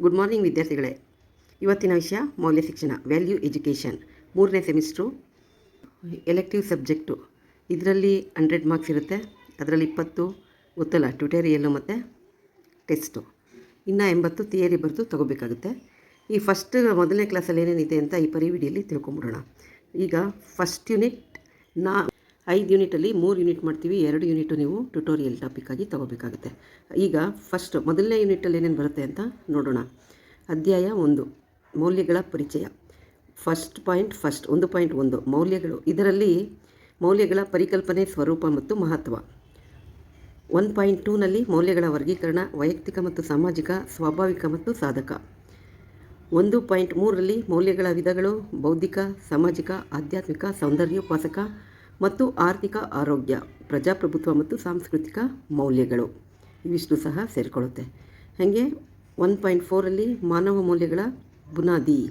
Good morning ವಿದ್ಯಾರ್ಥಿಗಳೇ. ಇವತ್ತಿನ ವಿಷಯ ಮೌಲ್ಯ ಶಿಕ್ಷಣ ವ್ಯಾಲ್ಯೂ ಎಜುಕೇಷನ್ ಮೂರನೇ ಸೆಮಿಸ್ಟ್ರು ಎಲೆಕ್ಟಿವ್ ಸಬ್ಜೆಕ್ಟು ಇದರಲ್ಲಿ ಹಂಡ್ರೆಡ್ ಮಾರ್ಕ್ಸ್ ಇರುತ್ತೆ, ಅದರಲ್ಲಿ ಇಪ್ಪತ್ತು ಗೊತ್ತಲ್ಲ ಟ್ಯುಟೋರಿಯಲ್ಲು ಮತ್ತು ಟೆಸ್ಟು ಇನ್ನು ಎಂಬತ್ತು ಥಿಯರಿ ಬರೆದು ತಗೋಬೇಕಾಗುತ್ತೆ. ಈ ಫಸ್ಟ್ ಮೊದಲನೇ ಕ್ಲಾಸಲ್ಲಿ ಏನೇನಿದೆ ಅಂತ ಈ ಪರಿವಿಡಿಯಲ್ಲಿ ತಿಳ್ಕೊಂಬಿಡೋಣ. ಈಗ ಫಸ್ಟ್ ಯೂನಿಟ್ ನಾ ಐದು ಯೂನಿಟಲ್ಲಿ ಮೂರು ಯೂನಿಟ್ ಮಾಡ್ತೀವಿ, ಎರಡು ಯೂನಿಟು ನೀವು ಟ್ಯುಟೋರಿಯಲ್ ಟಾಪಿಕ್ಕಾಗಿ ತೊಗೋಬೇಕಾಗುತ್ತೆ. ಈಗ ಫಸ್ಟ್ ಮೊದಲನೇ ಯೂನಿಟಲ್ಲಿ ಏನೇನು ಬರುತ್ತೆ ಅಂತ ನೋಡೋಣ. ಅಧ್ಯಾಯ ಒಂದು, ಮೌಲ್ಯಗಳ ಪರಿಚಯ. ಫಸ್ಟ್ ಪಾಯಿಂಟ್ ಫಸ್ಟ್ ಒಂದು ಪಾಯಿಂಟ್ ಒಂದು, ಮೌಲ್ಯಗಳು. ಇದರಲ್ಲಿ ಮೌಲ್ಯಗಳ ಪರಿಕಲ್ಪನೆ, ಸ್ವರೂಪ ಮತ್ತು ಮಹತ್ವ. ಒನ್ ಪಾಯಿಂಟ್ ಟೂನಲ್ಲಿ ಮೌಲ್ಯಗಳ ವರ್ಗೀಕರಣ, ವೈಯಕ್ತಿಕ ಮತ್ತು ಸಾಮಾಜಿಕ, ಸ್ವಾಭಾವಿಕ ಮತ್ತು ಸಾಧಕ. ಒಂದು ಪಾಯಿಂಟ್ ಮೂರರಲ್ಲಿ ಮೌಲ್ಯಗಳ ವಿಧಗಳು, ಬೌದ್ಧಿಕ, ಸಾಮಾಜಿಕ, ಆಧ್ಯಾತ್ಮಿಕ ಸೌಂದರ್ಯೋಪಾಸಕ ಮತ್ತು ಆರ್ಥಿಕ ಆರೋಗ್ಯ, ಪ್ರಜಾಪ್ರಭುತ್ವ ಮತ್ತು ಸಾಂಸ್ಕೃತಿಕ ಮೌಲ್ಯಗಳು. ಇವಿಷ್ಟು ಸಹ ಸೇರಿಕೊಳ್ಳುತ್ತೆ. ಹಾಗೆ ಒನ್ ಪಾಯಿಂಟ್ ಫೋರಲ್ಲಿ ಮಾನವ ಮೌಲ್ಯಗಳ ಬುನಾದಿ,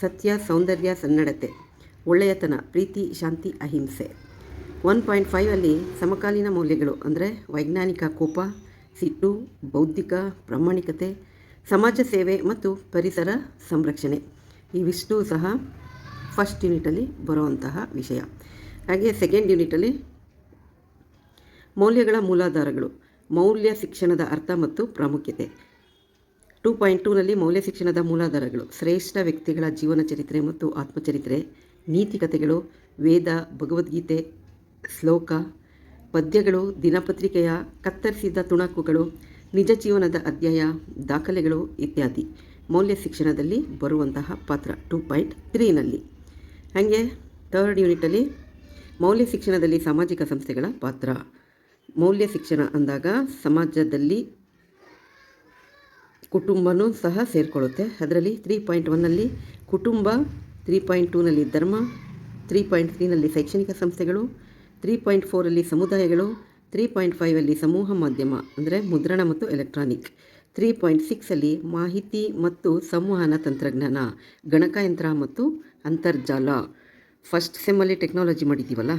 ಸತ್ಯ, ಸೌಂದರ್ಯ, ಸನ್ನಡತೆ, ಒಳ್ಳೆಯತನ, ಪ್ರೀತಿ, ಶಾಂತಿ, ಅಹಿಂಸೆ. ಒನ್ ಪಾಯಿಂಟ್ ಫೈವಲ್ಲಿ ಸಮಕಾಲೀನ ಮೌಲ್ಯಗಳು ಅಂದರೆ ವೈಜ್ಞಾನಿಕ ಕೋಪ, ಸಿಟ್ಟು, ಬೌದ್ಧಿಕ, ಪ್ರಾಮಾಣಿಕತೆ, ಸಮಾಜ ಸೇವೆ ಮತ್ತು ಪರಿಸರ ಸಂರಕ್ಷಣೆ. ಇವಿಷ್ಟು ಸಹ ಫಸ್ಟ್ ಯೂನಿಟಲ್ಲಿ ಬರುವಂತಹ ವಿಷಯ. ಹಾಗೆ ಸೆಕೆಂಡ್ ಯೂನಿಟಲ್ಲಿ ಮೌಲ್ಯಗಳ ಮೂಲಾಧಾರಗಳು, ಮೌಲ್ಯ ಶಿಕ್ಷಣದ ಅರ್ಥ ಮತ್ತು ಪ್ರಾಮುಖ್ಯತೆ. ಟೂ ಪಾಯಿಂಟ್ ಟೂನಲ್ಲಿ ಮೌಲ್ಯ ಶಿಕ್ಷಣದ ಮೂಲಾಧಾರಗಳು, ಶ್ರೇಷ್ಠ ವ್ಯಕ್ತಿಗಳ ಜೀವನ ಚರಿತ್ರೆ ಮತ್ತು ಆತ್ಮಚರಿತ್ರೆ, ನೀತಿ ಕಥೆಗಳು, ವೇದ, ಭಗವದ್ಗೀತೆ, ಶ್ಲೋಕ, ಪದ್ಯಗಳು, ದಿನಪತ್ರಿಕೆಯ ಕತ್ತರಿಸಿದ ತುಣಕುಗಳು, ನಿಜ ಜೀವನದ ಅಧ್ಯಾಯ, ದಾಖಲೆಗಳು ಇತ್ಯಾದಿ ಮೌಲ್ಯ ಶಿಕ್ಷಣದಲ್ಲಿ ಬರುವಂತಹ ಪಾತ್ರ ಟೂ ಪಾಯಿಂಟ್ ತ್ರೀನಲ್ಲಿ ಹಾಗೆ ಥರ್ಡ್ ಯೂನಿಟಲ್ಲಿ ಮೌಲ್ಯ ಶಿಕ್ಷಣದಲ್ಲಿ ಸಾಮಾಜಿಕ ಸಂಸ್ಥೆಗಳ ಪಾತ್ರ. ಮೌಲ್ಯ ಶಿಕ್ಷಣ ಅಂದಾಗ ಸಮಾಜದಲ್ಲಿ ಕುಟುಂಬನೂ ಸಹ ಸೇರಿಕೊಳ್ಳುತ್ತೆ. ಅದರಲ್ಲಿ ತ್ರೀ ಪಾಯಿಂಟ್ ಒನ್ನಲ್ಲಿ ಕುಟುಂಬ ತ್ರೀ ಪಾಯಿಂಟ್ ಟೂನಲ್ಲಿ ಧರ್ಮ ತ್ರೀ ಪಾಯಿಂಟ್ ತ್ರೀನಲ್ಲಿ ಶೈಕ್ಷಣಿಕ ಸಂಸ್ಥೆಗಳು ತ್ರೀ ಪಾಯಿಂಟ್ ಫೋರಲ್ಲಿ ಸಮುದಾಯಗಳು ತ್ರೀ ಪಾಯಿಂಟ್ ಫೈವಲ್ಲಿ ಸಮೂಹ ಮಾಧ್ಯಮ ಅಂದರೆ ಮುದ್ರಣ ಮತ್ತು ಎಲೆಕ್ಟ್ರಾನಿಕ್ ತ್ರೀ ಪಾಯಿಂಟ್ ಸಿಕ್ಸಲ್ಲಿ ಮಾಹಿತಿ ಮತ್ತು ಸಂವಹನ ತಂತ್ರಜ್ಞಾನ, ಗಣಕಯಂತ್ರ ಮತ್ತು ಅಂತರ್ಜಾಲ. ಫಸ್ಟ್ ಸೆಮ್ಮಲ್ಲಿ ಟೆಕ್ನಾಲಜಿ ಮಾಡಿದ್ದೀವಲ್ಲ,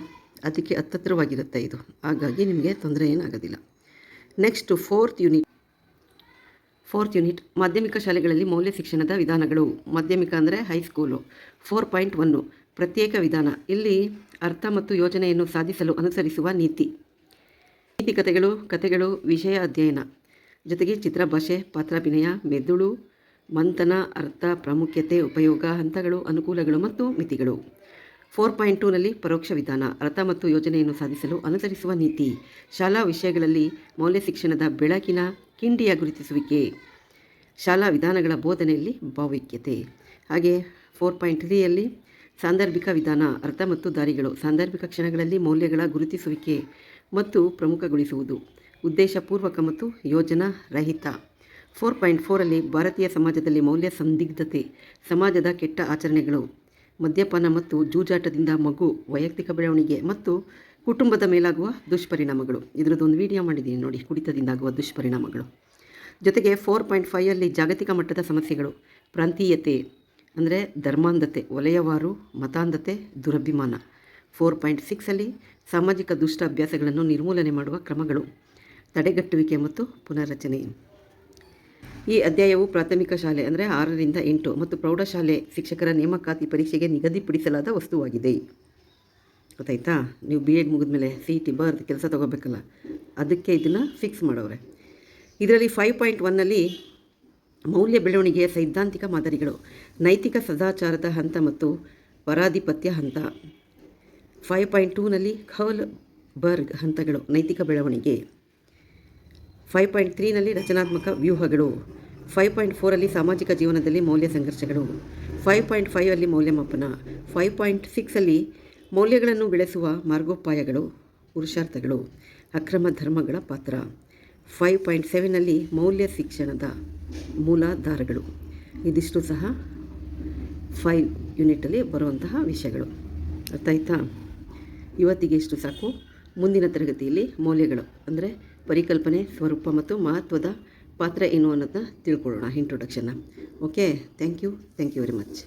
ಅದಕ್ಕೆ ಹತ್ತತ್ರವಾಗಿರುತ್ತೆ ಇದು. ಹಾಗಾಗಿ ನಿಮಗೆ ತೊಂದರೆ ಏನಾಗೋದಿಲ್ಲ. Next fourth unit fourth unit ಮಾಧ್ಯಮಿಕ ಶಾಲೆಗಳಲ್ಲಿ ಮೌಲ್ಯ ಶಿಕ್ಷಣದ ವಿಧಾನಗಳು. ಮಾಧ್ಯಮಿಕ ಅಂದರೆ ಹೈಸ್ಕೂಲು ಫೋರ್ ಪಾಯಿಂಟ್ ಒನ್ನು ಪ್ರತ್ಯೇಕ ವಿಧಾನ. ಇಲ್ಲಿ ಅರ್ಥ ಮತ್ತು ಯೋಜನೆಯನ್ನು ಸಾಧಿಸಲು ಅನುಸರಿಸುವ ನೀತಿ. ನೀತಿ ಕಥೆಗಳು ಕಥೆಗಳು, ವಿಷಯ ಅಧ್ಯಯನ. ಜೊತೆಗೆ ಚಿತ್ರ ಭಾಷೆ, ಪಾತ್ರಾಭಿನಯ, ಮೆದುಳು, ಮಂಥನ, ಅರ್ಥ, ಪ್ರಾಮುಖ್ಯತೆ, ಉಪಯೋಗ, ಹಂತಗಳು, ಅನುಕೂಲಗಳು ಮತ್ತು ಮಿತಿಗಳು. ಫೋರ್ ಪಾಯಿಂಟ್ ಟೂನಲ್ಲಿ ಪರೋಕ್ಷ ವಿಧಾನ ಅರ್ಥ ಮತ್ತು ಯೋಜನೆಯನ್ನು ಸಾಧಿಸಲು ಅನುಸರಿಸುವ ನೀತಿ, ಶಾಲಾ ವಿಷಯಗಳಲ್ಲಿ ಮೌಲ್ಯ ಶಿಕ್ಷಣದ ಬೆಳಕಿನ ಕಿಂಡಿಯ ಗುರುತಿಸುವಿಕೆ. ಶಾಲಾ ವಿಧಾನಗಳ ಬೋಧನೆಯಲ್ಲಿ ಭಾವೈಕ್ಯತೆ. ಹಾಗೆ ಫೋರ್ ಪಾಯಿಂಟ್ ತ್ರೀಯಲ್ಲಿ ಸಾಂದರ್ಭಿಕ ವಿಧಾನ ಅರ್ಥ ಮತ್ತು ದಾರಿಗಳು ಸಾಂದರ್ಭಿಕ ಕ್ಷಣಗಳಲ್ಲಿ ಮೌಲ್ಯಗಳ ಗುರುತಿಸುವಿಕೆ ಮತ್ತು ಪ್ರಮುಖಗೊಳಿಸುವುದು, ಉದ್ದೇಶಪೂರ್ವಕ ಮತ್ತು ಯೋಜನಾ ರಹಿತ ಫೋರ್ ಪಾಯಿಂಟ್ ಫೋರಲ್ಲಿ ಭಾರತೀಯ ಸಮಾಜದಲ್ಲಿ ಮೌಲ್ಯ ಸಂದಿಗ್ಧತೆ, ಸಮಾಜದ ಕೆಟ್ಟ ಆಚರಣೆಗಳು. ಮದ್ಯಪಾನ ಮತ್ತು ಜೂಜಾಟದಿಂದ ಮಗು ವೈಯಕ್ತಿಕ ಬೆಳವಣಿಗೆ ಮತ್ತು ಕುಟುಂಬದ ಮೇಲಾಗುವ ದುಷ್ಪರಿಣಾಮಗಳು. ಇದರದ್ದೊಂದು ವಿಡಿಯೋ ಮಾಡಿದ್ದೀನಿ ನೋಡಿ ಕುಡಿತದಿಂದ ಆಗುವ ದುಷ್ಪರಿಣಾಮಗಳು. ಜೊತೆಗೆ ಫೋರ್ ಪಾಯಿಂಟ್ ಫೈವಲ್ಲಿ ಜಾಗತಿಕ ಮಟ್ಟದ ಸಮಸ್ಯೆಗಳು. ಪ್ರಾಂತೀಯತೆ ಅಂದರೆ ಧರ್ಮಾಂಧತೆ, ವಲಯವಾರು, ಮತಾಂಧತೆ, ದುರಭಿಮಾನ. ಫೋರ್ ಪಾಯಿಂಟ್ ಸಿಕ್ಸಲ್ಲಿ ಸಾಮಾಜಿಕ ದುಷ್ಟ ಅಭ್ಯಾಸಗಳನ್ನು ನಿರ್ಮೂಲನೆ ಮಾಡುವ ಕ್ರಮಗಳು. ತಡೆಗಟ್ಟುವಿಕೆ ಮತ್ತು ಪುನರ್ರಚನೆ. ಈ ಅಧ್ಯಾಯವು ಪ್ರಾಥಮಿಕ ಶಾಲೆ ಅಂದರೆ ಆರರಿಂದ ಎಂಟು ಮತ್ತು ಪ್ರೌಢಶಾಲೆ ಶಿಕ್ಷಕರ ನೇಮಕಾತಿ ಪರೀಕ್ಷೆಗೆ ನಿಗದಿಪಡಿಸಲಾದ ವಸ್ತುವಾಗಿದೆ. ಗೊತ್ತಾಯ್ತಾ? ನೀವು ಬಿ ಎಡ್ ಮುಗಿದ್ಮೇಲೆ ಸಿ ಟಿ ಬರ್ದು ಕೆಲಸ ತೊಗೋಬೇಕಲ್ಲ, ಅದಕ್ಕೆ ಇದನ್ನು ಫಿಕ್ಸ್ ಮಾಡೋರೆ ಇದರಲ್ಲಿ ಫೈವ್ ಪಾಯಿಂಟ್ ಒನ್ನಲ್ಲಿ ಮೌಲ್ಯ ಬೆಳವಣಿಗೆಯ ಸೈದ್ಧಾಂತಿಕ ಮಾದರಿಗಳು, ನೈತಿಕ ಸದಾಚಾರದ ಹಂತ ಮತ್ತು ಪರಾಧಿಪತ್ಯ ಹಂತ. ಫೈವ್ ಪಾಯಿಂಟ್ ಟೂನಲ್ಲಿ ಖೌಲ್ ಬರ್ಗ್ ಹಂತಗಳು, ನೈತಿಕ ಬೆಳವಣಿಗೆ. ಫೈವ್ ಪಾಯಿಂಟ್ ತ್ರೀನಲ್ಲಿ ರಚನಾತ್ಮಕ ವ್ಯೂಹಗಳು. ಫೈವ್ ಪಾಯಿಂಟ್ ಫೋರಲ್ಲಿ ಸಾಮಾಜಿಕ ಜೀವನದಲ್ಲಿ ಮೌಲ್ಯ ಸಂಘರ್ಷಗಳು, ಫೈವ್ ಪಾಯಿಂಟ್ ಫೈವಲ್ಲಿ ಮೌಲ್ಯಮಾಪನ, ಫೈವ್ ಪಾಯಿಂಟ್ ಸಿಕ್ಸಲ್ಲಿ ಮೌಲ್ಯಗಳನ್ನು ಬೆಳೆಸುವ ಮಾರ್ಗೋಪಾಯಗಳು, ಪುರುಷಾರ್ಥಗಳು, ಅಕ್ರಮ ಧರ್ಮಗಳ ಪಾತ್ರ, ಫೈವ್ ಪಾಯಿಂಟ್ ಸೆವೆನಲ್ಲಿ ಮೌಲ್ಯ ಶಿಕ್ಷಣದ ಮೂಲಾಧಾರಗಳು. ಇದಿಷ್ಟು ಸಹ ಫೈವ್ ಯೂನಿಟಲ್ಲಿ ಬರುವಂತಹ ವಿಷಯಗಳು. ಅರ್ಥ ಆಯ್ತಾ ಇವತ್ತಿಗೆ ಇಷ್ಟು ಸಾಕು. ಮುಂದಿನ ತರಗತಿಯಲ್ಲಿ ಮೌಲ್ಯಗಳು, ಅಂದರೆ ಪರಿಕಲ್ಪನೆ, ಸ್ವರೂಪ ಮತ್ತು ಮಹತ್ವದ ಪಾತ್ರ ಏನು ಅನ್ನೋದನ್ನ ತಿಳ್ಕೊಳ್ಳೋಣ ಇಂಟ್ರೊಡಕ್ಷನ್ನ okay thank you thank you very much